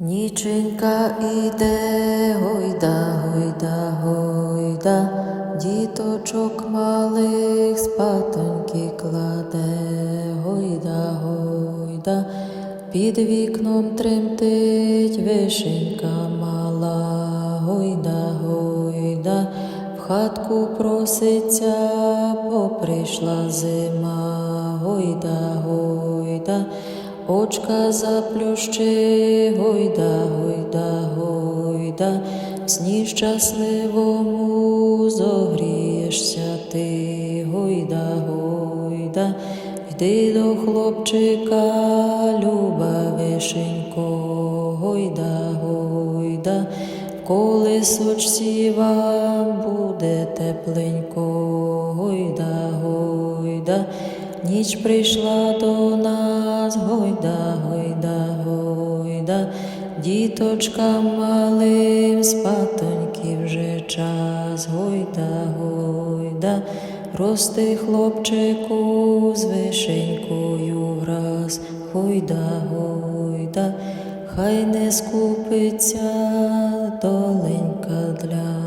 Ніченька іде, гойда, гойда, гойда, діточок малих спатоньки кладе, гойда, гойда, під вікном тремтить вишенька мала, гойда, гойда, в хатку проситься, бо прийшла зима, гойда, гойда. Очка заплющи, гойда, гойда, гойда, в сні щасливому зогрієшся ти, гойда, гойда, йди до хлопчика, люба вишенько, гойда, гойда, в колесочці вам буде тепленько, гойда, гойда. Ніч прийшла до нас, гойда, гойда, гойда, діточкам малим спатоньки вже час, гойда, гойда, рости хлопчику з вишенькою враз, гойда, гойда, хай не скупиться доленька для